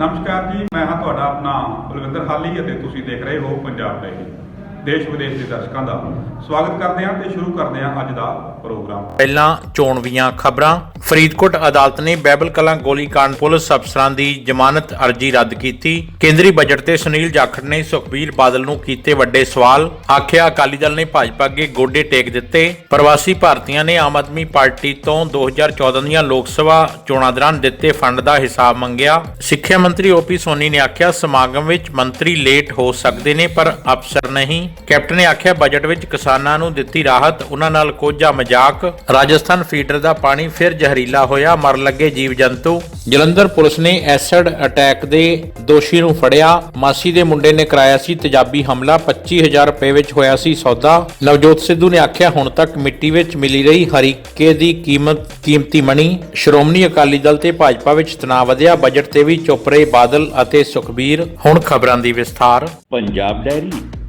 ਨਮਸਕਾਰ ਜੀ, ਮੈਂ ਹਾਂ ਤੁਹਾਡਾ ਆਪਣਾ ਬਲਵਿੰਦਰ ਹਾਲੀ ਅਤੇ ਤੁਸੀਂ ਦੇਖ ਰਹੇ ਹੋ ਪੰਜਾਬ ਡਾਇਰੀ ਦੇਸ਼ ਵਿਦੇਸ਼ ਦੇ ਦਰਸ਼ਕਾਂ ਦਾ ਸਵਾਗਤ ਕਰਦੇ ਹਾਂ ਤੇ ਸ਼ੁਰੂ ਕਰਦੇ ਹਾਂ ਅੱਜ ਦਾ ਪ੍ਰੋਗਰਾਮ। ਪਹਿਲਾਂ ਚੋਣਵੀਆਂ ਖਬਰਾਂ। ਫਰੀਦਕੋਟ ਅਦਾਲਤ ਨੇ ਬੈਬਲ ਕਲਾਂ ਗੋਲੀकांड ਪੁਲਿਸ ਅਫਸਰਾਂ ਦੀ ਜ਼ਮਾਨਤ ਅਰਜ਼ੀ ਰੱਦ ਕੀਤੀ। ਕੇਂਦਰੀ ਬਜਟ ਤੇ ਸੁਨੀਲ ਜਾਖੜ ਨੇ ਸੁਖਬੀਰ ਬਾਦਲ ਨੂੰ ਕੀਤੇ ਵੱਡੇ ਸਵਾਲ। ਆਖਿਆ, ਅਕਾਲੀ ਦਲ ਨੇ ਭਾਜਪਾ ਅੱਗੇ ਗੋਡੇ ਟੇਕ ਦਿੱਤੇ। ਪ੍ਰਵਾਸੀ ਭਾਰਤੀਆਂ ਨੇ ਆਮ ਆਦਮੀ ਪਾਰਟੀ ਤੋਂ 2014 ਦੀਆਂ ਲੋਕ ਸਭਾ ਚੋਣਾਂ ਦੌਰਾਨ ਦਿੱਤੇ ਫੰਡ ਦਾ ਹਿਸਾਬ ਮੰਗਿਆ। ਸਿੱਖਿਆ ਮੰਤਰੀ ਓਪੀ ਸੋਨੀ ਨੇ ਆਖਿਆ, ਸਮਾਗਮ ਵਿੱਚ ਮੰਤਰੀ ਲੇਟ ਹੋ ਸਕਦੇ ਨੇ, ਪਰ ਅਫਸਰ ਨਹੀਂ। ਕੈਪਟਨ ਨੇ ਆਖਿਆ, ਬਜਟ ਵਿੱਚ ਕਿਸਾਨਾਂ ਨੂੰ ਦਿੱਤੀ ਰਾਹਤ, ਉਹਨਾਂ ਨਾਲ ਕੋਝਾ ਮਜ਼ਾਕ, ਰਾਜਸਥਾਨ ਫੀਡਰ ਦਾ ਪਾਣੀ ਫਿਰ ਜ਼ਹਿਰੀਲਾ ਹੋਇਆ, ਮਰ ਲੱਗੇ ਜੀਵ ਜੰਤੂ ਜਲੰਧਰ ਪੁਲਿਸ ਨੇ ਐਸਿਡ ਅਟੈਕ ਦੇ ਦੋਸ਼ੀ ਨੂੰ ਫੜਿਆ। ਮਾਸੀ ਦੇ ਮੁੰਡੇ ਨੇ ਕਰਾਇਆ ਸੀ ਤੇਜ਼ਾਬੀ ਹਮਲਾ 25000 ਰੁਪਏ ਵਿੱਚ ਹੋਇਆ ਸੀ ਸੌਦਾ। ਨਵਜੋਤ ਸਿੱਧੂ ਨੇ ਆਖਿਆ, ਹੁਣ ਤੱਕ ਮਿੱਟੀ ਵਿੱਚ ਮਿਲੀ ਰਹੀ ਹਰੀਕੇ ਦੀ ਕੀਮਤ, ਕੀਮਤੀ ਮਣੀ, ਸ਼੍ਰੋਮਣੀ ਅਕਾਲੀ ਦਲ ਤੇ ਭਾਜਪਾ ਵਿੱਚ ਤਣਾਅ ਵਧਿਆ, ਬਜਟ ਤੇ ਵੀ ਚੁੱਪ ਰਹੇ ਬਾਦਲ ਅਤੇ ਸੁਖਬੀਰ। ਹੁਣ ਖਬਰਾਂ ਦੀ ਵਿਸਥਾਰ। ਪੰਜਾਬ ਡਾਇਰੀ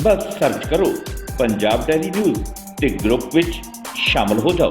ਬਸ ਸਰਚ ਕਰੋ ਪੰਜਾਬ ਡੈਲੀ ਨਿਊਜ਼ ਤੇ ਗਰੁੱਪ ਵਿੱਚ ਸ਼ਾਮਲ ਹੋ ਜਾਓ।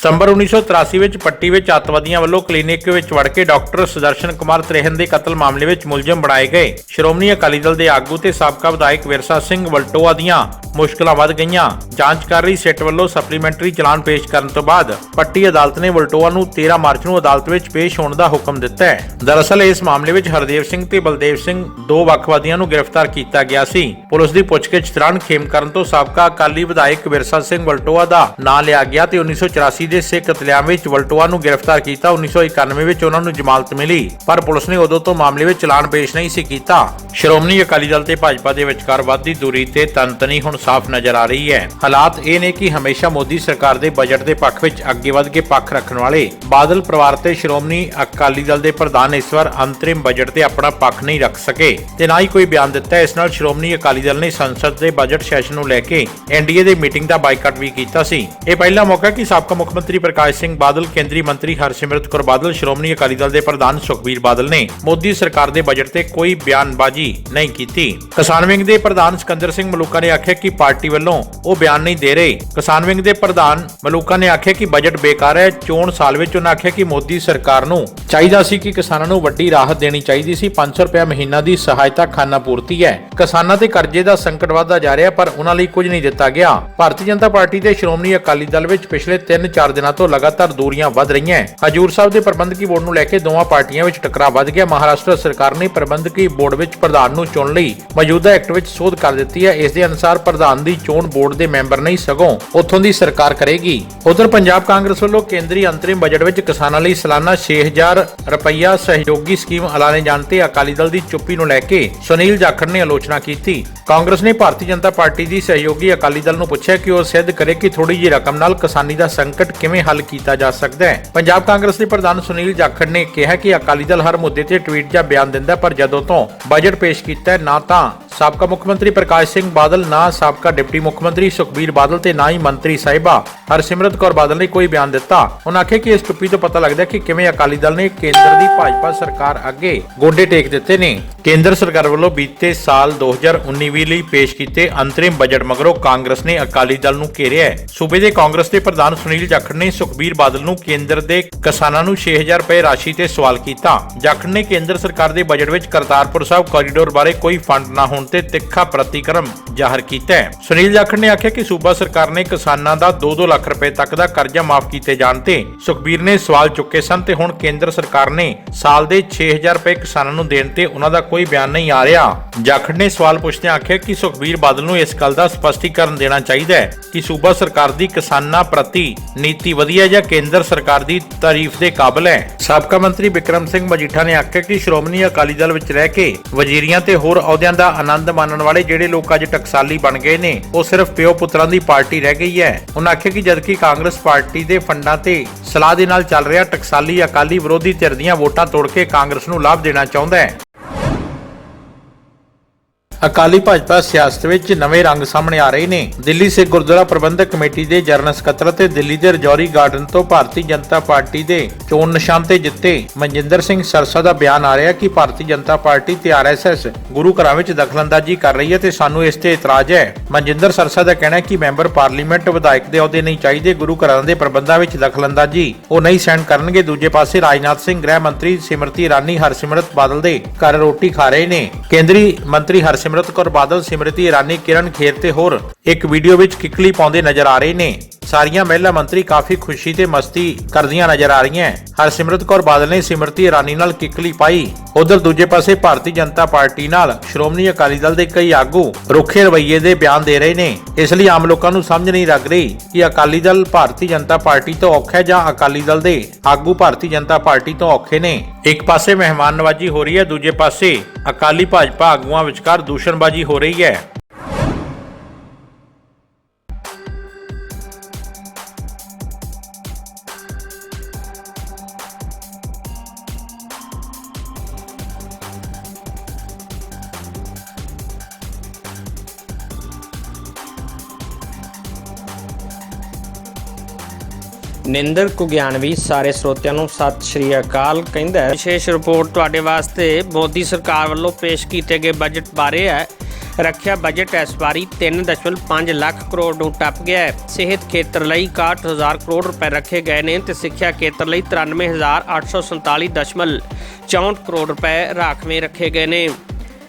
ਸਤੰਬਰ 1983 ਵਿੱਚ ਪੱਟੀ ਵਿੱਚ ਅੱਤਵਾਦੀਆਂ ਵੱਲੋਂ ਕਲੀਨਿਕ ਵਿੱਚ ਵੜ ਕੇ ਡਾਕਟਰ ਸੁਦਰਸ਼ਨ ਕੁਮਾਰ ਤ੍ਰੇਹਨ ਦੇ ਕਤਲ ਮਾਮਲੇ ਵਿੱਚ ਮੁਲਜ਼ਮ ਬਣਾਏ ਗਏ। ਸ਼੍ਰੋਮਣੀ ਅਕਾਲੀ ਦਲ ਦੇ ਆਗੂ ਤੇ ਸਾਬਕਾ ਵਿਧਾਇਕ ਵਿਰਸਾ ਸਿੰਘ ਵਲਟੋਆ ਦੀਆਂ ਮੁਸ਼ਕਲਾਂ ਵੱਧ ਗਈਆਂ। ਜਾਂਚ ਕਰ ਰਹੀ ਸਿੱਟ ਵੱਲੋਂ ਸਪਲੀਮੈਂਟਰੀ ਚਲਾਨ ਪੇਸ਼ ਕਰਨ ਤੋਂ ਬਾਅਦ ਪੱਟੀ ਅਦਾਲਤ ਨੇ ਵਲਟੋਆ ਨੂੰ 13 ਮਾਰਚ ਨੂੰ ਅਦਾਲਤ ਵਿੱਚ ਪੇਸ਼ ਹੋਣ ਦਾ ਹੁਕਮ ਦਿੱਤਾ ਹੈ। ਦਰਅਸਲ, ਇਸ ਮਾਮਲੇ ਵਿੱਚ ਹਰਦੇਵ ਸਿੰਘ ਤੇ ਬਲਦੇਵ ਸਿੰਘ ਦੋ ਵੱਖਵਾਦੀਆਂ ਨੂੰ ਗ੍ਰਿਫਤਾਰ ਕੀਤਾ ਗਿਆ ਸੀ। ਪੁਲਿਸ ਦੀ ਪੁੱਛਗਿੱਛ ਦੌਰਾਨ ਖੇਮਕਰਨ ਤੋਂ ਸਾਬਕਾ ਅਕਾਲੀ ਵਿਧਾਇਕ ਵਿਰਸਾ ਸਿੰਘ ਵਲਟੋਆ ਦਾ ਨਾਂ ਲਿਆ ਗਿਆ ਤੇ 1984 ਦੇ ਸਿੱਖ ਕਤਲੇਆਮ ਵਿੱਚ ਵਲਟੋਆ ਨੂੰ ਗ੍ਰਿਫਤਾਰ ਕੀਤਾ 1991 ਵਿੱਚ ਉਹਨਾਂ ਨੂੰ ਜ਼ਮਾਨਤ ਮਿਲੀ, ਪਰ ਪੁਲਿਸ ਨੇ ਉਦੋਂ ਤੋਂ ਮਾਮਲੇ ਵਿੱਚ ਚਲਾਨ ਪੇਸ਼ ਨਹੀਂ ਸੀ ਕੀਤਾ। ਸ਼੍ਰੋਮਣੀ ਅਕਾਲੀ ਦਲ ਤੇ ਭਾਜਪਾ ਦੇ ਵਿਚਕਾਰ ਵੱਧਦੀ ਦੂਰੀ ਤੇ ਤਨਤਨੀ ਹੁਣ ਸਾਫ਼ ਨਜ਼ਰ ਆ ਰਹੀ ਹੈ। ਹਾਲਾਤ ਇਹ ਨੇ ਕਿ ਹਮੇਸ਼ਾ ਮੋਦੀ ਸਰਕਾਰ ਦੇ ਬਜਟ ਦੇ ਪੱਖ ਵਿੱਚ ਅੱਗੇ ਵੱਧ ਕੇ ਪੱਖ ਰੱਖਣ ਵਾਲੇ ਬਾਦਲ ਪਰਿਵਾਰ ਤੇ ਸ਼੍ਰੋਮਣੀ ਅਕਾਲੀ ਦਲ ਦੇ ਪ੍ਰਧਾਨ ਇਸ ਵਾਰ ਅੰਤਰਿਮ ਬਜਟ ਤੇ ਆਪਣਾ ਪੱਖ ਨਹੀਂ ਰੱਖ ਸਕੇ। ਤੇ ਨਾ ਹੀ ਕੋਈ ਬਿਆਨ ਦਿੱਤਾ, ਇਸ ਨਾਲ ਸ਼੍ਰੋਮਣੀ ਅਕਾਲੀ ਦਲ ਨੇ ਸੰਸਦ ਦੇ ਬਜਟ ਸੈਸ਼ਨ ਨੂੰ ਲੈ ਕੇ ਐਨਡੀਏ ਦੀ ਮੀਟਿੰਗ ਦਾ ਬਾਈਕਾਟ ਵੀ ਕੀਤਾ ਸੀ। ਇਹ ਪਹਿਲਾ ਮੌਕਾ ਕਿ ਸਾਬਕਾ ਮੁੱਖ ਮੰਤਰੀ ਪ੍ਰਕਾਸ਼ ਸਿੰਘ ਬਾਦਲ, ਕੇਂਦਰੀ ਮੰਤਰੀ ਹਰਸਿਮਰਤ ਕੌਰ ਬਾਦਲ, ਸ਼੍ਰੋਮਣੀ ਅਕਾਲੀ ਦਲ ਦੇ ਪ੍ਰਧਾਨ ਸੁਖਬੀਰ ਬਾਦਲ ਨੇ ਮੋਦੀ ਸਰਕਾਰ ਦੇ ਬਜਟ ਤੇ ਕੋਈ ਬਿਆਨਬਾਜ਼ੀ ਨਹੀਂ ਕੀਤੀ। ਕਿਸਾਨ ਵਿੰਗ ਦੇ ਪ੍ਰਧਾਨ ਸਿਕੰਦਰ ਸਿੰਘ ਮਲੂਕਾ ਨੇ ਆਖਿਆ ਕਿ ਪਾਰਟੀ ਵੱਲੋਂ ਉਹ ਬਿਆਨ ਨਹੀਂ ਦੇ ਰਹੇ। ਕਿਸਾਨ ਵਿੰਗ ਦੇ ਪ੍ਰਧਾਨ ਮਲੂਕਾ ਨੇ ਆਖਿਆ ਕਿ ਬਜਟ ਬੇਕਾਰ ਹੈ। ਚੋਣ ਸਾਲ ਵਿੱਚ ਉਹਨਾਂ ਆਖਿਆ ਕਿ ਮੋਦੀ ਸਰਕਾਰ ਨੂੰ ਚਾਹੀਦਾ ਸੀ ਕਿ ਕਿਸਾਨਾਂ ਨੂੰ ਵੱਡੀ ਰਾਹਤ ਦੇਣੀ ਚਾਹੀਦੀ ਸੀ। 500 ਰੁਪਏ ਮਹੀਨਾ ਦੀ ਸਹਾਇਤਾ ਖਾਨਾ ਪੂਰਤੀ ਹੈ। ਕਿਸਾਨਾਂ ਤੇ ਕਰਜ਼ੇ ਦਾ ਸੰਕਟ ਵਧਦਾ ਜਾ ਰਿਹਾ, ਪਰ ਉਹਨਾਂ ਲਈ ਕੁਝ ਨਹੀਂ ਦਿੱਤਾ ਗਿਆ। ਭਾਰਤੀ ਜਨਤਾ ਪਾਰਟੀ ਤੇ ਸ਼੍ਰੋਮਣੀ ਅਕਾਲੀ ਦਲ ਵਿੱਚ ਪਿਛਲੇ 3-4 ਦਿਨਾਂ ਤੋਂ ਲਗਾਤਾਰ ਦੂਰੀਆਂ ਵੱਧ ਰਹੀਆਂ ਹੈ। ਹਜੂਰ ਸਾਹਿਬ ਦੇ ਪ੍ਰਬੰਧਕੀ ਬੋਰਡ ਨੂੰ ਲੈ ਕੇ ਦੋਵਾਂ ਪਾਰਟੀਆਂ ਵਿੱਚ ਟਕਰਾਅ ਵੱਧ ਗਿਆ। ਮਹਾਰਾਸ਼ਟਰ ਸਰਕਾਰ ਨੇ ਪ੍ਰਬੰਧਕੀ ਬੋਰਡ ਵਿੱਚ ਪ੍ਰਧਾਨ ਨੂੰ ਚੁਣਨ ਲਈ ਮੌਜੂਦਾ ਐਕਟ ਵਿੱਚ ਸੋਧ ਕਰ ਦਿੱਤੀ ਹੈ। ਇਸ ਦੇ ਅਨੁਸਾਰ ਪ੍ਰਧਾਨ ਦੀ ਚੋਣ ਬੋਰਡ ਦੇ ਮੈਂਬਰ ਨਹੀਂ, ਸਗੋਂ ਉੱਥੋਂ ਦੀ ਸਰਕਾਰ ਕਰੇਗੀ। ਉਧਰ ਪੰਜਾਬ ਕਾਂਗਰਸ ਵੱਲੋਂ ਕੇਂਦਰੀ ਅੰਤਰਿਮ ਬਜਟ ਵਿੱਚ ਕਿਸਾਨਾਂ ਲਈ ਸਾਲਾਨਾ 6000 ਰੁਪਈਆ ਸਹਿਯੋਗੀ ਸਕੀਮ ਐਲਾਨੇ ਜਾਣ ਤੇ ਅਕਾਲੀ ਦਲ ਦੀ ਚੁੱਪੀ ਨੂੰ ਲੈ ਕੇ ਸੁਨੀਲ ਜਾਖੜ ਨੇ ਆਲੋਚਨਾ ਕੀਤੀ। ਕਾਂਗਰਸ ਨੇ ਭਾਰਤੀ ਜਨਤਾ ਪਾਰਟੀ ਦੀ ਸਹਿਯੋਗੀ ਅਕਾਲੀ ਦਲ ਨੂੰ ਪੁੱਛਿਆ ਕਿ ਉਹ ਸਿੱਧ ਕਰੇ ਕਿ ਥੋੜੀ ਜਿਹੀ ਰਕਮ ਨਾਲ ਕਿਸਾਨੀ ਦਾ ਸੰਕਟ ਕਿਵੇਂ ਹੱਲ ਕੀਤਾ ਜਾ ਸਕਦਾ ਹੈ? ਪੰਜਾਬ ਕਾਂਗਰਸ ਦੇ ਪ੍ਰਧਾਨ ਸੁਨੀਲ ਜਾਖੜ ਨੇ ਕਿਹਾ ਕਿ ਅਕਾਲੀ ਦਲ ਹਰ ਮੁੱਦੇ ਤੇ ਟਵੀਟ ਜਾਂ ਬਿਆਨ ਦਿੰਦਾ ਪਰ ਜਦੋਂ ਤੋਂ ਬਜਟ ਪੇਸ਼ ਕੀਤਾ ਨਾ ਤਾਂ ਸਾਬਕਾ ਮੁੱਖ ਮੰਤਰੀ ਪ੍ਰਕਾਸ਼ ਸਿੰਘ ਬਾਦਲ, ਨਾ ਸਾਬਕਾ ਡਿਪਟੀ ਮੁੱਖ ਮੰਤਰੀ ਸੁਖਬੀਰ ਬਾਦਲ ਤੇ ਨਾ ਹੀ ਮੰਤਰੀ ਸਾਹਿਬਾ ਹਰਸਿਮਰਤ ਕੌਰ ਬਾਦਲ ਨੇ ਕੋਈ ਬਿਆਨ ਦਿੱਤਾ। ਉਹਨਾਂ ਆਖਿਆ ਕਿ ਇਸ ਟੁੱਪੀ ਤੋਂ ਪਤਾ ਲੱਗਦਾ ਹੈ ਕਿ ਕਿਵੇਂ ਅਕਾਲੀ ਦਲ ਨੇ ਕੇਂਦਰ ਦੀ ਭਾਜਪਾ ਸਰਕਾਰ ਅੱਗੇ ਗੋਡੇ ਟੇਕ ਦਿੱਤੇ ਨੇ। ਕੇਂਦਰ ਸਰਕਾਰ ਵੱਲੋਂ ਬੀਤੇ ਸਾਲ 2019 ਲਈ ਪੇਸ਼ ਕੀਤੇ ਅੰਤਰਿਮ ਬਜਟ ਮਗਰੋਂ ਕਾਂਗਰਸ ਨੇ ਅਕਾਲੀ ਦਲ ਨੂੰ ਘੇਰਿਆ ਹੈ। ਸੂਬੇ ਦੇ ਕਾਂਗਰਸ ਦੇ ਪ੍ਰਧਾਨ ਸੁਨੀਲ ਜਾਖੜ ਨੇ ਸੁਖਬੀਰ ਬਾਦਲ ਨੂੰ ਕੇਂਦਰ ਦੇ ਕਿਸਾਨਾਂ ਨੂੰ 6000 ਰੁਪਏ ਰਾਸ਼ੀ ਤੇ ਸਵਾਲ ਕੀਤਾ। ਜਾਖੜ ਨੇ ਕੇਂਦਰ ਸਰਕਾਰ ਦੇ ਬਜਟ ਵਿੱਚ ਕਰਤਾਰਪੁਰ ਸਾਹਿਬ ਕੋਰੀਡੋਰ ਬਾਰੇ ਕੋਈ ਫੰਡ ਨਾ ਹੋਣ ਤੇ ਤਿੱਖਾ ਪ੍ਰਤੀਕਰਮ ਜ਼ਾਹਰ ਕੀਤਾ ਹੈ। ਸੁਨੀਲ ਜਾਖੜ ਨੇ ਆਖਿਆ ਕਿ ਸੂਬਾ ਸਰਕਾਰ ਨੇ ਕਿਸਾਨਾਂ ਦਾ 2-2 ਲੱਖ ਰੁਪਏ ਤੱਕ ਦਾ ਕਰਜ਼ਾ ਮਾਫ ਕੀਤੇ ਜਾਣ ਤੇ ਸੁਖਬੀਰ ਨੇ ਸਵਾਲ ਚੁੱਕੇ ਸਨ ਤੇ ਹੁਣ ਕੇਂਦਰ ਸਰਕਾਰ ਨੇ ਸਾਲ ਦੇ 6000 ਰੁਪਏ ਕਿਸਾਨਾਂ ਨੂੰ ਦੇਣ ਤੇ ਉਹਨਾਂ ਦਾ ਕੋਈ ਬਿਆਨ ਨਹੀਂ ਆ ਰਿਹਾ। ਜਾਖੜ ਨੇ ਸਵਾਲ ਪੁੱਛਦਿਆਂ ਆਖਿਆ ਕਿ ਸੁਖਬੀਰ ਬਾਦਲ ਨੂੰ ਇਸ ਗੱਲ ਦਾ ਸਪਸ਼ਟੀਕਰਨ ਦੇਣਾ ਚਾਹੀਦਾ ਹੈ ਕਿ ਸੂਬਾ ਸਰਕਾਰ ਦੀ ਕਿਸਾਨਾਂ ਪ੍ਰਤੀ ਨੀਤੀ ਵਧੀਆ ਜਾਂ ਕੇਂਦਰ ਸਰਕਾਰ ਦੀ ਤਾਰੀਫ ਦੇ ਕਾਬਿਲ ਹੈ? ਸਾਬਕਾ ਮੰਤਰੀ ਵਿਕਰਮ ਸਿੰਘ ਮਜੀਠਾ ਨੇ ਆਖਿਆ ਕਿ ਸ਼੍ਰੋਮਣੀ ਅਕਾਲੀ ਦਲ ਵਿੱਚ ਰਹਿ ਕੇ ਵਜ਼ੀਰੀਆਂ ਤੇ ਹੋਰ ਅਹੁਦਿਆਂ ਦਾ ਆਨੰਦ ਮਾਣਨ ਵਾਲੇ ਜਿਹੜੇ ਲੋਕ ਅੱਜ ਟਕਸਾਲੀ ਬਣ ਗਏ ਨੇ, ਉਹ ਸਿਰਫ ਪਿਓ ਪੁੱਤਰਾਂ ਦੀ ਪਾਰਟੀ ਰਹਿ ਗਈ ਹੈ। ਉਹਨਾਂ ਆਖਿਆ ਕਿ ਜਦਕਿ ਕਾਂਗਰਸ ਪਾਰਟੀ ਦੇ ਫੰਡਾਂ ਤੇ ਸਲਾਹ ਦੇ ਨਾਲ ਚੱਲ ਰਿਹਾ ਟਕਸਾਲੀ ਅਕਾਲੀ ਵਿਰੋਧੀ ਧਿਰ ਦੀਆਂ ਵੋਟਾਂ ਤੋੜ ਕੇ ਕਾਂਗਰਸ ਨੂੰ ਲਾਭ ਦੇਣਾ ਚਾਹੁੰਦਾ ਹੈ ਅਕਾਲੀ ਭਾਜਪਾ ਸਿਆਸਤ ਵਿੱਚ ਨਵੇਂ ਰੰਗ ਸਾਹਮਣੇ ਆ ਰਹੇ ਨੇ। ਦਿੱਲੀ ਸਿੱਖ ਗੁਰਦੁਆਰਾ ਪ੍ਰਬੰਧਕ ਕਮੇਟੀ ਦੇ ਜਨਰਲ ਸਕੱਤਰ ਤੇ ਦਿੱਲੀ ਦੇ ਰਜੌਰੀ ਗਾਰਡਨ ਤੋਂ ਭਾਰਤੀ ਜਨਤਾ ਪਾਰਟੀ ਦੇ ਚੋਣ ਨਿਸ਼ਾਨ ਤੇ ਜਿੱਤੇ ਮਨਜਿੰਦਰ ਸਿੰਘ ਸਰਸਾ ਦਾ ਬਿਆਨ ਆ ਰਿਹਾ ਕਿ ਭਾਰਤੀ ਜਨਤਾ ਪਾਰਟੀ ਤੇ ਆਰਐਸਐਸ ਗੁਰੂ ਘਰਾਂ ਵਿੱਚ ਦਖਲਅੰਦਾਜ਼ੀ ਕਰ ਰਹੀ ਹੈ ਤੇ ਸਾਨੂੰ ਇਸ ਤੇ ਇਤਰਾਜ਼ ਹੈ। ਮਨਜਿੰਦਰ ਸਰਸਾ ਦਾ ਕਹਿਣਾ ਹੈ ਕਿ ਮੈਂਬਰ ਪਾਰਲੀਮੈਂਟ ਵਿਧਾਇਕ ਦੇ ਅਹੁਦੇ ਨਹੀਂ ਚਾਹੀਦੇ, ਗੁਰੂ ਘਰਾਂ ਦੇ ਪ੍ਰਬੰਧਾਂ ਵਿੱਚ ਦਖਲਅੰਦਾਜ਼ੀ। ਉਹ ਨਹੀਂ ਸਹਿਣ ਕਰਨਗੇ। ਦੂਜੇ ਪਾਸੇ ਰਾਜਨਾਥ ਸਿੰਘ, ਗ੍ਰਹਿ ਮੰਤਰੀ ਸਿਮਰਤੀ ਇਰਾਨੀ, ਹਰਸਿਮਰਤ ਬਾਦਲ ਦੇ ਘਰ ਰੋਟੀ ਖਾ ਰਹੇ ਨੇ। ਕੇਂਦਰੀ ਮੰਤਰੀ ਹਰਸਿਮਰਤ ਕੌਰ ਬਾਦਲ, ਸਿਮਰਤੀ ਇਰਾਨੀ, ਕਿਰਨ ਖੇਰ ਤੇ ਹੋਰ ਇੱਕ ਵੀਡੀਓ ਵਿੱਚ ਕਿਕਲੀ ਪਾਉਂਦੇ ਨਜ਼ਰ ਆ ਰਹੇ ਨੇ। ਸਾਰੀਆਂ ਮਹਿਲਾ ਮੰਤਰੀ ਕਾਫੀ ਖੁਸ਼ੀ ਤੇ ਮਸਤੀ ਕਰਦੀਆਂ ਨਜ਼ਰ ਆ ਰਹੀਆਂ ਹਰਸਿਮਰਤ ਕੌਰ ਬਾਦਲ ਨੇ ਸਿਮਰਤੀ ਇਰਾਨੀ ਨਾਲ ਕਿਕਲੀ ਪਾਈ। ਉਧਰ ਦੂਜੇ ਪਾਸੇ ਭਾਰਤੀ ਜਨਤਾ ਪਾਰਟੀ ਨਾਲ ਸ਼੍ਰੋਮਣੀ ਅਕਾਲੀ ਦਲ ਦੇ ਕਈ ਆਗੂ ਰੁੱਖੇ ਰਵਈਏ ਦੇ ਬਿਆਨ ਦੇ ਰਹੇ ਨੇ। ਇਸ ਲਈ ਆਮ ਲੋਕਾਂ ਨੂੰ ਸਮਝ ਨਹੀਂ ਲੱਗ ਰਹੀ ਕਿ ਅਕਾਲੀ ਦਲ ਭਾਰਤੀ ਜਨਤਾ ਪਾਰਟੀ ਤੋਂ ਔਖਾ ਜਾਂ ਅਕਾਲੀ ਦਲ ਦੇ ਆਗੂ ਭਾਰਤੀ ਜਨਤਾ ਪਾਰਟੀ ਤੋਂ ਔਖੇ ਨੇ। ਇੱਕ ਪਾਸੇ ਮਹਿਮਾਨ ਨਵਾਜੀ ਹੋ ਰਹੀ ਹੈ, ਦੂਜੇ ਪਾਸੇ ਅਕਾਲੀ ਭਾਜਪਾ ਆਗੂਆਂ ਵਿਚਕਾਰ ਦੂਸ਼ਣਬਾਜ਼ੀ ਹੋ ਰਹੀ ਹੈ। ਨਿੰਦਰ ਕੁਗਿਆਨਵੀ ਸਾਰੇ ਸਰੋਤਿਆਂ ਨੂੰ ਸਤਿ ਸ਼੍ਰੀ ਅਕਾਲ ਕਹਿੰਦਾ ਹੈ। ਵਿਸ਼ੇਸ਼ ਰਿਪੋਰਟ ਤੁਹਾਡੇ ਵਾਸਤੇ ਮੋਦੀ ਸਰਕਾਰ ਵੱਲੋਂ ਪੇਸ਼ ਕੀਤੇ ਗਏ ਬਜਟ ਬਾਰੇ ਹੈ। ਰੱਖਿਆ ਬਜਟ ਇਸ ਵਾਰੀ 3.5 ਲੱਖ ਕਰੋੜ ਨੂੰ ਟੱਪ ਗਿਆ ਹੈ। ਸਿਹਤ ਖੇਤਰ ਲਈ 61000 ਕਰੋੜ ਰੁਪਏ ਰੱਖੇ ਗਏ ਨੇ ਤੇ ਸਿੱਖਿਆ ਖੇਤਰ ਲਈ 93847.64 ਕਰੋੜ ਰੁਪਏ ਰਾਖਵੇਂ ਰੱਖੇ ਗਏ ਨੇ।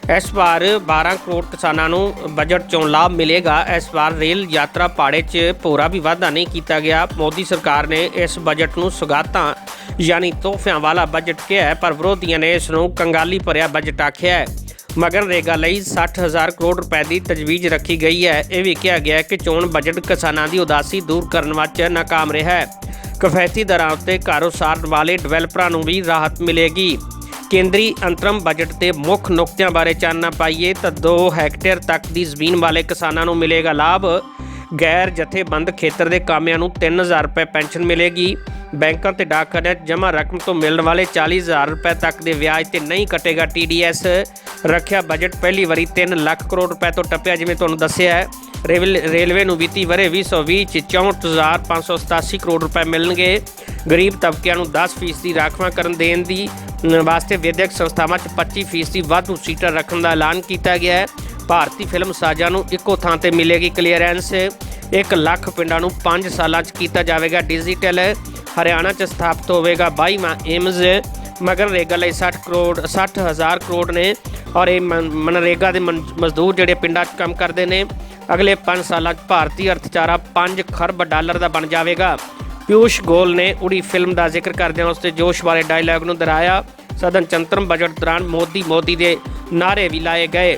ਇਸ ਵਾਰ 12 ਕਰੋੜ ਕਿਸਾਨਾਂ ਨੂੰ ਬਜਟ ਚੋਂ ਲਾਭ ਮਿਲੇਗਾ। ਇਸ ਵਾਰ ਰੇਲ ਯਾਤਰਾ ਪਾੜੇ 'ਚ ਭੋਰਾ ਵੀ ਵਾਧਾ ਨਹੀਂ ਕੀਤਾ ਗਿਆ। ਮੋਦੀ ਸਰਕਾਰ ਨੇ ਇਸ ਬਜਟ ਨੂੰ ਸੁਗਾਤਾਂ, ਯਾਨੀ ਤੋਹਫਿਆਂ ਵਾਲਾ ਬਜਟ ਕਿਹਾ ਪਰ ਵਿਰੋਧੀਆਂ ਨੇ ਇਸ ਨੂੰ ਕੰਗਾਲੀ ਭਰਿਆ ਬਜਟ ਆਖਿਆ ਹੈ। ਮਗਰ ਰੇਗਾ ਲਈ 60000 ਕਰੋੜ ਰੁਪਏ ਦੀ ਤਜਵੀਜ਼ ਰੱਖੀ ਗਈ ਹੈ। ਇਹ ਵੀ ਕਿਹਾ ਗਿਆ ਕਿ ਚੋਣ ਬਜਟ ਕਿਸਾਨਾਂ ਦੀ ਉਦਾਸੀ ਦੂਰ ਕਰਨ ਵਿੱਚ ਨਾਕਾਮ ਰਿਹਾ ਹੈ। ਕਫੈਤੀ ਦਰਾਂ ਉੱਤੇ ਕਾਰੋਸਾਰ ਵਾਲੇ ਡਿਵੈਲਪਰਾਂ ਨੂੰ ਵੀ ਰਾਹਤ ਮਿਲੇਗੀ। ਕੇਂਦਰੀ ਅੰਤਰਮ ਬਜਟ ਦੇ ਮੁੱਖ ਨੁਕਤਿਆਂ ਬਾਰੇ ਚਾਨਣਾ ਪਾਈਏ ਤਾਂ 2 ਹੈਕਟੇਅਰ ਤੱਕ ਦੀ ਜ਼ਮੀਨ ਵਾਲੇ ਕਿਸਾਨਾਂ ਨੂੰ ਮਿਲੇਗਾ ਲਾਭ। ਗੈਰ ਜਥੇਬੰਦ ਖੇਤਰ ਦੇ ਕਾਮਿਆਂ ਨੂੰ 3000 ਰੁਪਏ ਪੈਨਸ਼ਨ ਮਿਲੇਗੀ। ਬੈਂਕਾਂ ਤੇ ਡਾਕਖਾਨਿਆਂ 'ਚ ਜਮ੍ਹਾਂ ਰਕਮ ਤੋਂ ਮਿਲਣ ਵਾਲੇ 40000 ਰੁਪਏ ਤੱਕ ਦੇ ਵਿਆਜ ਤੇ ਨਹੀਂ ਕਟੇਗਾ TDS ਰੱਖਿਆ ਬਜਟ ਪਹਿਲੀ ਵਾਰੀ 3 ਲੱਖ ਕਰੋੜ ਰੁਪਏ ਤੋਂ ਟੱਪਿਆ ਜਿਵੇਂ ਤੁਹਾਨੂੰ ਦੱਸਿਆ ਹੈ। ਰੇਲਵੇ ਨੂੰ ਵਿੱਤੀ ਵਰੇ 2020 ਚ 64587 ਕਰੋੜ ਰੁਪਏ ਮਿਲਣਗੇ। ਗਰੀਬ ਤਬਕਿਆਂ ਨੂੰ 10% ਦੀ ਰਾਖਵਾਂਕਰਨ ਦੇਣ ਦੀ ਵਾਸਤੇ ਵਿਦਿਅਕ ਸੰਸਥਾਵਾਂ 'ਚ 25% ਦੀ ਵਾਧੂ ਸੀਟਾਂ ਰੱਖਣ ਦਾ ਐਲਾਨ ਕੀਤਾ ਗਿਆ ਹੈ। ਭਾਰਤੀ ਫਿਲਮ ਸਾਜ਼ਾਂ ਨੂੰ ਇੱਕੋ ਥਾਂ ਤੇ ਮਿਲੇਗੀ ਕਲੀਅਰੈਂਸ। 1 ਲੱਖ ਪਿੰਡਾਂ ਨੂੰ 5 ਸਾਲਾਂ 'ਚ ਕੀਤਾ ਜਾਵੇਗਾ ਡਿਜੀਟਲ। ਹਰਿਆਣਾ 'ਚ ਸਥਾਪਿਤ ਹੋਵੇਗਾ 22ਵਾਂ ਏਮਜ਼। ਮਗਰ ਰੇਗਾ ਲਈ 60 ਕਰੋੜ 60 ਹਜ਼ਾਰ ਕਰੋੜ ਨੇ। ਔਰ ਇਹ ਮਨ- ਮਨਰੇਗਾ ਦੇ ਮਨ- ਮਜ਼ਦੂਰ ਜਿਹੜੇ ਪਿੰਡਾਂ 'ਚ ਕੰਮ ਕਰਦੇ ਨੇ, ਅਗਲੇ 5 ਸਾਲਾਂ 'ਚ ਭਾਰਤੀ ਅਰਥਚਾਰਾ 5 ਖਰਬ ਡਾਲਰ ਦਾ ਬਣ ਜਾਵੇਗਾ। ਪਿਊਸ਼ ਗੋਲ ਨੇ ਉੜੀ ਫਿਲਮ ਦਾ ਜ਼ਿਕਰ ਕਰਦਿਆਂ ਉਸ ਤੇ ਜੋਸ਼ ਵਾਲੇ ਡਾਇਲੌਗ ਨੂੰ ਦੁਹਰਾਇਆ। ਸਦਨ ਚੰਤਰਮ ਬਜਟ ਦੌਰਾਨ ਮੋਦੀ ਮੋਦੀ ਦੇ ਨਾਰੇ ਵੀ ਲਾਏ ਗਏ।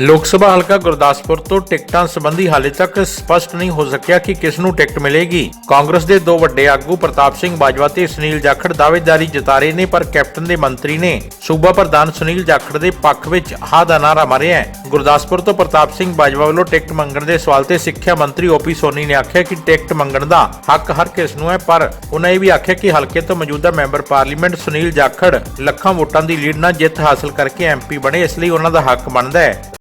ਲੋਕ ਸਭਾ ਹਲਕਾ ਗੁਰਦਾਸਪੁਰ ਤੋਂ ਟਿਕਟਾਂ ਸੰਬੰਧੀ ਹਾਲੇ ਤੱਕ ਸਪਸ਼ਟ ਨਹੀਂ ਹੋ ਸਕਿਆ ਕਿ ਕਿਸ ਨੂੰ ਟਿਕਟ ਮਿਲੇਗੀ। ਕਾਂਗਰਸ ਦੇ ਦੋ ਵੱਡੇ ਆਗੂ ਪ੍ਰਤਾਪ ਸਿੰਘ ਬਾਜਵਾ ਤੇ ਸੁਨੀਲ ਜਾਖੜ ਦਾਅਵੇਦਾਰੀ ਜਤਾ ਰਹੇ ਨੇ, ਪਰ ਕੈਪਟਨ ਦੇ ਮੰਤਰੀ ਨੇ ਸੂਬਾ ਪ੍ਰਧਾਨ ਸੁਨੀਲ ਜਾਖੜ ਦੇ ਪੱਖ ਵਿੱਚ ਹਾਂ ਦਾ ਨਾਰਾ ਮਾਰਿਆ ਹੈ। ਗੁਰਦਾਸਪੁਰ ਤੋਂ ਪ੍ਰਤਾਪ ਸਿੰਘ ਬਾਜਵਾ ਵੱਲੋਂ ਟਿਕਟ ਮੰਗਣ ਦੇ ਸਵਾਲ ਤੇ ਸਿੱਖਿਆ ਮੰਤਰੀ ਓਪੀ ਸੋਨੀ ਨੇ ਆਖਿਆ ਕਿ ਟਿਕਟ ਮੰਗਣ ਦਾ ਹੱਕ ਹਰ ਕਿਸ ਨੂੰ ਹੈ, ਪਰ ਉਹਨਾਂ ਇਹ ਵੀ ਆਖਿਆ ਕਿ ਹਲਕੇ ਤੋਂ ਮੌਜੂਦਾ ਮੈਂਬਰ ਪਾਰਲੀਮੈਂਟ ਸੁਨੀਲ ਜਾਖੜ ਲੱਖਾਂ ਵੋਟਾਂ ਦੀ ਲੀਡ ਨਾਲ ਜਿੱਤ ਹਾਸਲ ਕਰਕੇ ਐਮਪੀ ਬਣੇ, ਇਸ ਲਈ ਉਹਨਾਂ ਦਾ ਹੱਕ ਬਣਦਾ ਹੈ।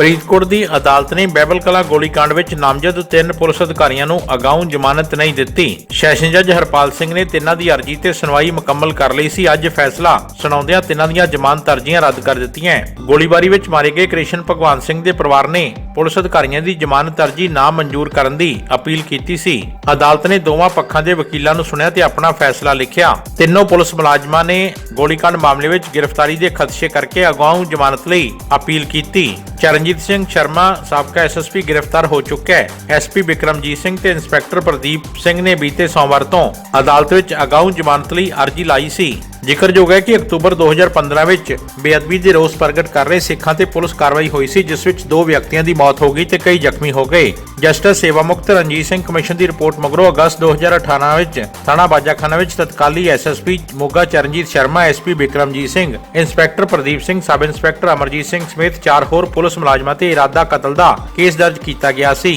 ਫਰੀਦਕੋਟ ਦੀ ਅਦਾਲਤ ਨੇ ਬੈਬਲ ਕਲਾ ਗੋਲੀकांड ਵਿੱਚ ਨਾਮਜ਼ਦ ਤਿੰਨ ਪੁਲਿਸ ਅਧਿਕਾਰੀਆਂ ਨੂੰ ਅਗਾਊਂ ਜ਼ਮਾਨਤ ਨਹੀਂ ਦਿੱਤੀ। ਸੈਸ਼ਨ ਜੱਜ ਹਰਪਾਲ ਸਿੰਘ ਨੇ ਤਿੰਨਾਂ ਦੀ ਅਰਜ਼ੀ ਤੇ ਸੁਣਵਾਈ ਮੁਕੰਮਲ ਕਰ ਲਈ ਸੀ। ਅੱਜ ਫੈਸਲਾ ਸੁਣਾਉਂਦਿਆਂ ਤਿੰਨਾਂ ਦੀਆਂ ਜ਼ਮਾਨਤ ਅਰਜ਼ੀਆਂ ਰੱਦ ਕਰ ਦਿੱਤੀਆਂ ਗੋਲੀਬਾਰੀ ਵਿੱਚ ਮਾਰੇ ਗਏ ਕ੍ਰਿਸ਼ਨ ਭਗਵਾਨ ਸਿੰਘ ਦੇ ਪਰਿਵਾਰ ਨੇ ਪੁਲਿਸ ਅਧਿਕਾਰੀਆਂ ਦੀ ਜ਼ਮਾਨਤ ਅਰਜ਼ੀ ਨਾ ਮਨਜ਼ੂਰ ਕਰਨ ਦੀ ਅਪੀਲ ਕੀਤੀ ਸੀ। ਅਦਾਲਤ ਨੇ ਦੋਵਾਂ ਪੱਖਾਂ ਦੇ ਵਕੀਲਾਂ ਨੂੰ ਸੁਣਿਆ ਤੇ ਆਪਣਾ ਫੈਸਲਾ ਲਿਖਿਆ। ਤਿੰਨੋਂ ਪੁਲਿਸ ਮੁਲਾਜ਼ਮਾਂ ਨੇ ਗੋਲੀकांड ਮਾਮਲੇ ਵਿੱਚ ਗ੍ਰਿਫਤਾਰੀ ਦੇ ਖਦਸ਼ੇ ਕਰਕੇ ਅਗਾਊਂ ਜ਼ਮਾਨਤ ਲਈ ਅਪੀਲ ਕੀਤੀ। ਚਰਨ ਚਰਨਜੀਤ ਸਿੰਘ ਸ਼ਰਮਾ ਸਾਬਕਾ ਐਸਐਸਪੀ ਗ੍ਰਿਫਤਾਰ ਹੋ ਚੁੱਕਾ ਹੈ। ਐਸਪੀ ਵਿਕਰਮਜੀਤ ਸਿੰਘ ਤੇ ਇੰਸਪੈਕਟਰ ਪ੍ਰਦੀਪ ਸਿੰਘ ਨੇ ਬੀਤੇ ਸੋਮਵਾਰ ਤੋਂ ਅਦਾਲਤ ਵਿੱਚ ਅਗਾਊਂ ਜ਼ਮਾਨਤ ਲਈ ਅਰਜ਼ੀ ਲਾਈ ਸੀ। ਜ਼ਿਕਰਯੋਗ ਹੈ ਕਿ ਅਕਤੂਬਰ 2015 ਵਿੱਚ ਬੇਅਦਬੀ ਦੇ ਰੋਸ ਪ੍ਰਗਟ ਕਰ ਰਹੇ ਸਿੱਖਾਂ ਤੇ ਪੁਲਿਸ ਕਾਰਵਾਈ ਹੋਈ ਸੀ, ਜਿਸ ਵਿੱਚ ਦੋ ਵਿਅਕਤੀਆਂ ਦੀ ਮੌਤ ਹੋ ਗਈ ਤੇ ਕਈ ਜ਼ਖਮੀ ਹੋ ਗਏ। ਜਸਟਿਸ ਸੇਵਾ ਮੁਕਤ ਰਣਜੀਤ ਸਿੰਘ ਕਮਿਸ਼ਨ ਦੀ ਰਿਪੋਰਟ ਮਗਰੋਂ ਅਗਸਤ 2018 ਵਿੱਚ ਥਾਣਾ ਬਾਜਾਖਾਨਾ ਵਿੱਚ ਤਤਕਾਲੀ SSP Moga Charanjit Sharma SP Bikramjit Singh, inspector Pradeep Singh, sub inspector Amarjit Singh ਸਮੇਤ ਚਾਰ ਹੋਰ ਪੁਲਿਸ ਮੁਲਾਜ਼ਮਾਂ ਤੇ ਇਰਾਦਾ ਕਤਲ ਦਾ ਕੇਸ ਦਰਜ ਕੀਤਾ ਗਿਆ ਸੀ।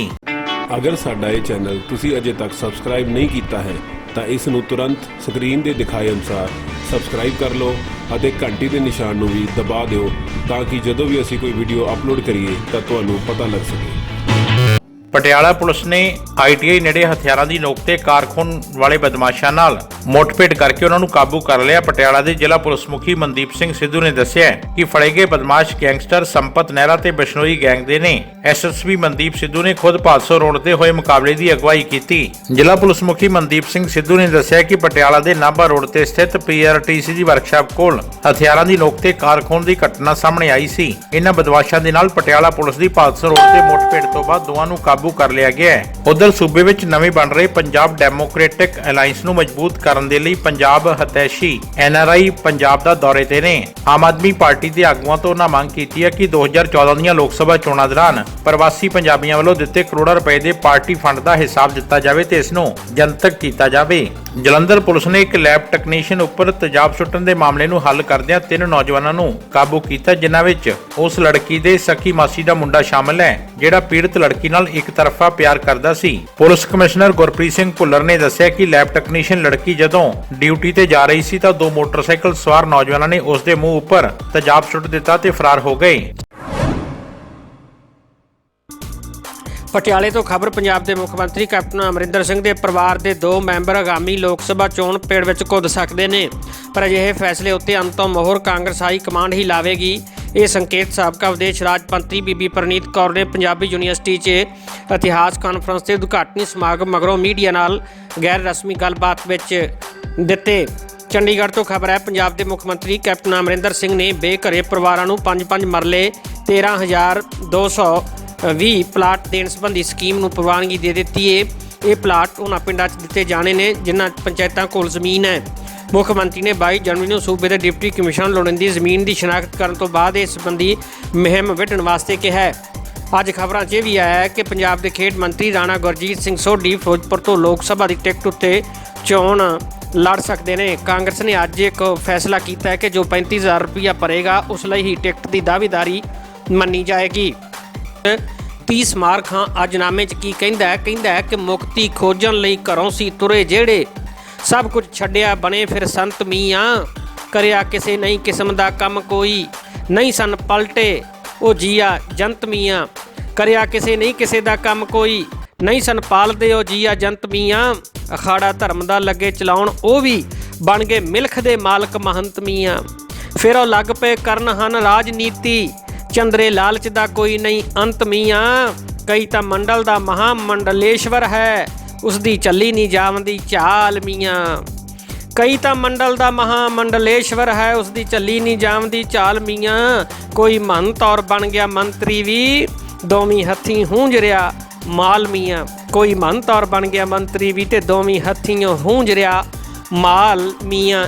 ਅਗਰ ਸਾਡਾ ਇਹ ਚੈਨਲ ਤੁਸੀਂ ਅਜੇ ਤੱਕ ਸਬਸਕ੍ਰਾਈਬ ਨਹੀਂ ਕੀਤਾ ਹੈ ਤਾਂ ਇਸ ਨੂੰ ਤੁਰੰਤ ਸਕਰੀਨ ਦੇ ਦਿਖਾਏ ਅਨੁਸਾਰ ਸਬਸਕ੍ਰਾਈਬ ਕਰ ਲਓ ਅਤੇ ਘੰਟੀ ਦੇ ਨਿਸ਼ਾਨ ਨੂੰ ਵੀ ਦਬਾ ਦਿਓ ਤਾਂ ਕਿ ਜਦੋਂ ਵੀ ਅਸੀਂ ਕੋਈ ਵੀਡੀਓ ਅਪਲੋਡ ਕਰੀਏ ਤਾਂ ਤੁਹਾਨੂੰ ਪਤਾ ਲੱਗ ਸਕੇ। ਪਟਿਆਲਾ ਪੁਲਿਸ ਨੇ ਆਈਟੀਆਈ ਨੇੜੇ ਹਥਿਆਰਾਂ ਦੀ ਨੋਕ ਤੇ ਕਾਰਖੂਨ ਵਾਲੇ ਬਦਮਾਸ਼ਾਂ ਨਾਲ ਮੁੱਠਭੇੜ ਕਰਕੇ ਉਹਨਾਂ ਨੂੰ ਕਾਬੂ ਕਰ ਲਿਆ। ਪਟਿਆਲਾ ਦੇ ਜ਼ਿਲ੍ਹਾ ਪੁਲਿਸ ਮੁਖੀ ਮਨਦੀਪ ਸਿੰਘ ਸਿੱਧੂ ਨੇ ਦੱਸਿਆ ਕਿ ਫੜੇ ਗਏ ਬਦਮਾਸ਼ ਗੈਂਗਸਟਰ ਸੰਪਤ ਨਹਿਰਾ ਤੇ ਬਿਸ਼ਨੋਈ ਗੈਂਗ ਦੇ ਨੇ। ਐਸਐਸਪੀ ਮਨਦੀਪ ਸਿੱਧੂ ਨੇ ਖੁਦ 500 ਰੋਡ ਤੇ ਹੋਏ ਮੁਕਾਬਲੇ ਦੀ ਅਗਵਾਈ ਕੀਤੀ। ਜ਼ਿਲ੍ਹਾ ਪੁਲਿਸ ਮੁਖੀ ਮਨਦੀਪ ਸਿੰਘ ਸਿੱਧੂ ਨੇ ਦੱਸਿਆ ਕਿ ਪਟਿਆਲਾ ਦੇ ਨਾਭਾ ਰੋਡ ਤੇ ਸਥਿਤ ਪੀਆਰਟੀਸੀ ਦੀ ਵਰਕਸ਼ਾਪ ਕੋਲ ਹਥਿਆਰਾਂ ਦੀ ਨੋਕ ਤੇ ਕਾਰਖੂਨ ਦੀ ਘਟਨਾ ਸਾਹਮਣੇ ਆਈ ਸੀ। ਇਹਨਾਂ ਬਦਮਾਸ਼ਾਂ ਦੇ ਨਾਲ ਪਟਿਆਲਾ ਪੁਲਿਸ ਦੀ 500 ਰੋਡ ਤੇ ਮੁੱਠਭੇੜ ਤੋਂ ਬਾਅਦ ਦੋਵਾਂ ਨੂੰ ਕਾਬੂ ਕਰ ਲਿਆ ਗਿਆ ਹੈ। ਉਧਰ ਸੂਬੇ ਵਿੱਚ ਨਵੇਂ ਬਣ ਰਹੇ ਪੰਜਾਬ ਡੈਮੋਕ੍ਰੈਟਿਕ ਅਲਾਈਅੰਸ ਨੂੰ ਮਜ਼ਬੂਤ ਕਰ ਕਰਨ ਦੇ ਲਈ ਪੰਜਾਬ ਹਤੈਸ਼ੀ ਐਨਆਰਆਈ ਪੰਜਾਬ ਦਾ ਦੌਰੇ ਤੇ ਨੇ। ਆਮ ਆਦਮੀ ਪਾਰਟੀ ਦੇ ਆਗੂਆਂ ਤੋਂ ਉਹਨਾਂ ਮੰਗ ਕੀਤੀ ਹੈ ਕਿ 2014 ਦੀਆਂ ਲੋਕ ਸਭਾ ਚੋਣਾਂ ਦੌਰਾਨ ਪ੍ਰਵਾਸੀ ਪੰਜਾਬੀਆਂ ਵੱਲੋਂ ਦਿੱਤੇ ਕਰੋੜਾਂ ਰੁਪਏ ਦੇ ਪਾਰਟੀ ਫੰਡ ਦਾ ਹਿਸਾਬ ਦਿੱਤਾ ਜਾਵੇ ਤੇ ਇਸ ਨੂੰ ਜਨਤਕ ਕੀਤਾ ਜਾਵੇ। ਜਲੰਧਰ ਪੁਲਿਸ ਨੇ ਇੱਕ ਲੈਬ ਟੈਕਨੀਸ਼ੀਅਨ ਉੱਪਰ ਤੇਜ਼ਾਬ ਸੁੱਟਣ ਦੇ ਮਾਮਲੇ ਨੂੰ ਹੱਲ ਕਰਦਿਆਂ ਤਿੰਨ ਨੌਜਵਾਨਾਂ ਨੂੰ ਕਾਬੂ ਕੀਤਾ, ਜਿਨ੍ਹਾਂ ਵਿੱਚ ਉਸ ਲੜਕੀ ਦੇ ਸਕੀ ਮਾਸੀ ਦਾ ਮੁੰਡਾ ਸ਼ਾਮਲ ਹੈ, ਜਿਹੜਾ ਪੀੜਤ ਲੜਕੀ ਨਾਲ ਇੱਕ ਤਰਫਾ ਪਿਆਰ ਕਰਦਾ ਸੀ। ਪੁਲਿਸ ਕਮਿਸ਼ਨਰ ਗੁਰਪ੍ਰੀਤ ਸਿੰਘ ਭੁੱਲਰ ਨੇ ਦੱਸਿਆ ਕਿ ਲੈਬ ਟੈਕਨੀਸ਼ੀਅਨ ਲੜਕੀ ਜਦੋਂ ਡਿਊਟੀ ਤੇ ਜਾ ਰਹੀ ਸੀ ਤਾਂ ਦੋ ਮੋਟਰਸਾਈਕਲ ਸਵਾਰ ਨੌਜਵਾਨਾਂ ਨੇ ਉਸ ਦੇ ਮੂੰਹ ਉੱਪਰ ਤੇਜ਼ਾਬ ਸੁੱਟ ਦਿੱਤਾ ਤੇ ਫਰਾਰ ਹੋ ਗਏ। ਪਟਿਆਲੇ ਤੋਂ ਖਬਰ ਪੰਜਾਬ ਦੇ ਮੁੱਖ ਮੰਤਰੀ ਕੈਪਟਨ ਅਮਰਿੰਦਰ ਸਿੰਘ ਦੇ ਪਰਿਵਾਰ ਦੇ ਦੋ ਮੈਂਬਰ ਆਗਾਮੀ ਲੋਕ ਸਭਾ ਚੋਣ ਪੇੜ ਵਿੱਚ ਕੁੱਦ ਸਕਦੇ ਨੇ। ਪਰ ਅਜਿਹੇ ਫੈਸਲੇ ਉੱਤੇ ਅੰਤਮ ਮੋਹਰ ਕਾਂਗਰਸ ਹਾਈ ਕਮਾਂਡ ਹੀ ਲਾਵੇਗੀ। ਇਹ ਸੰਕੇਤ ਸਾਬਕਾ ਵਿਦੇਸ਼ ਰਾਜ ਮੰਤਰੀ ਬੀਬੀ ਪ੍ਰਨੀਤ ਕੌਰ ਨੇ ਪੰਜਾਬੀ ਯੂਨੀਵਰਸਿਟੀ 'ਚ ਇਤਿਹਾਸ ਕਾਨਫਰੰਸ ਦੇ ਉਦਘਾਟਨੀ ਸਮਾਗਮ ਮਗਰੋਂ ਮੀਡੀਆ ਨਾਲ ਗੈਰ ਰਸਮੀ ਗੱਲਬਾਤ ਵਿੱਚ ਦਿੱਤੇ। ਚੰਡੀਗੜ੍ਹ ਤੋਂ ਖਬਰ ਹੈ, ਪੰਜਾਬ ਦੇ ਮੁੱਖ ਮੰਤਰੀ ਕੈਪਟਨ ਅਮਰਿੰਦਰ ਸਿੰਘ ਨੇ ਬੇਘਰੇ ਪਰਿਵਾਰਾਂ ਨੂੰ 5-5 ਮਰਲੇ 13200 ਵੀ ਪਲਾਟ ਦੇਣ ਸੰਬੰਧੀ ਸਕੀਮ ਨੂੰ ਪ੍ਰਵਾਨਗੀ ਦੇ ਦਿੱਤੀ ਏ। ਇਹ ਪਲਾਟ ਉਹਨਾਂ ਪਿੰਡਾਂ 'ਚ ਦਿੱਤੇ ਜਾਣੇ ਨੇ, ਜਿਨ੍ਹਾਂ ਪੰਚਾਇਤਾਂ ਕੋਲ ਜ਼ਮੀਨ ਹੈ। ਮੁੱਖ ਮੰਤਰੀ ਨੇ 22 ਜਨਵਰੀ ਨੂੰ ਸੂਬੇ ਦੇ ਡਿਪਟੀ ਕਮਿਸ਼ਨਰ ਲੋੜੀਂਦੀ ਜ਼ਮੀਨ ਦੀ ਸ਼ਨਾਖਤ ਕਰਨ ਤੋਂ ਬਾਅਦ ਇਸ ਸੰਬੰਧੀ ਮੁਹਿੰਮ ਵਿੱਢਣ ਵਾਸਤੇ ਕਿਹਾ ਹੈ। ਅੱਜ ਖਬਰਾਂ 'ਚ ਇਹ ਵੀ ਆਇਆ ਹੈ ਕਿ ਪੰਜਾਬ ਦੇ ਖੇਡ ਮੰਤਰੀ ਰਾਣਾ ਗੁਰਜੀਤ ਸਿੰਘ ਸੋਢੀ ਫਿਰੋਜ਼ਪੁਰ ਤੋਂ ਲੋਕ ਸਭਾ ਦੀ ਟਿਕਟ ਉੱਤੇ ਚੋਣ ਲੜ ਸਕਦੇ ਨੇ। ਕਾਂਗਰਸ ਨੇ ਅੱਜ ਇੱਕ ਫੈਸਲਾ ਕੀਤਾ ਹੈ ਕਿ ਜੋ 35000 ਰੁਪਇਆ ਭਰੇਗਾ, ਉਸ ਲਈ ਹੀ ਟਿਕਟ ਦੀ ਦਾਅਵੇਦਾਰੀ ਮੰਨੀ ਜਾਏਗੀ। 30 ਸਮਾਰਕ ਹਾਂ ਅੱਜਨਾਮੇ 'ਚ ਕੀ ਕਹਿੰਦਾ ਹੈ? ਕਹਿੰਦਾ ਹੈ ਕਿ ਮੁਕਤੀ ਖੋਜਣ ਲਈ ਘਰੋਂ ਸੀ ਤੁਰੇ ਜਿਹੜੇ। ਸਭ ਕੁਝ ਛੱਡਿਆ, ਬਣੇ ਫਿਰ ਸੰਤ ਮੀਆਂ। ਕਰਿਆ ਕਿਸੇ ਨਹੀਂ ਕਿਸਮ ਦਾ ਕੰਮ ਕੋਈ, ਨਹੀਂ ਸਨ ਪਲਟੇ। ਉਹ ਜੀਆ ਜੰਤ ਮੀਆਂ। ਕਰਿਆ ਕਿਸੇ ਨਹੀਂ ਕਿਸੇ ਦਾ ਕੰਮ ਕੋਈ, ਨਹੀਂ ਸਨ ਪਾਲਦੇ ਉਹ ਜੀਆ ਜੰਤ ਮੀਆਂ। ਅਖਾੜਾ ਧਰਮ ਦਾ ਲੱਗੇ ਚਲਾਉਣ ਉਹ ਵੀ ਬਣ ਗਏ ਮਿਲਖ ਦੇ ਮਾਲਕ ਮਹੰਤ ਮੀਆਂ। ਫਿਰ ਉਹ ਲੱਗ ਪਏ ਕਰਨ ਹਨ ਰਾਜਨੀਤੀ। ਚੰਦਰੇ ਲਾਲਚ ਦਾ ਕੋਈ ਨਹੀਂ, ਅੰਤ ਮੀਆਂ। ਕਈ ਤਾਂ ਮੰਡਲ ਦਾ ਮਹਾ ਮੰਡਲੇਸ਼ਵਰ ਹੈ ਉਸ ਦੀ ਚੱਲੀ ਨਹੀਂ ਜਾਵੰਦੀ ਚਾਲ ਮੀਆਂ। ਕਈ ਤਾਂ ਮੰਡਲ ਦਾ ਮਹਾ ਮੰਡਲੇਸ਼ਵਰ ਹੈ ਉਸ ਦੀ ਚੱਲੀ ਨਹੀਂ ਜਾਵੰਦੀ ਚਾਲ ਮੀਆਂ। ਕੋਈ ਮੰਤ ਔਰ ਬਣ ਗਿਆ ਮੰਤਰੀ ਵੀ, ਦੋਵੇਂ ਹੱਥੀਂ ਹੂੰਜ ਰਿਆ ਮਾਲ ਮੀਆਂ। ਕੋਈ ਮੰਤ ਔਰ ਬਣ ਗਿਆ ਮੰਤਰੀ ਵੀ, ਤੇ ਦੋਵੇਂ ਹੱਥੀਆਂ ਹੂੰਜ ਰਿਆ ਮਾਲ ਮੀਆਂ।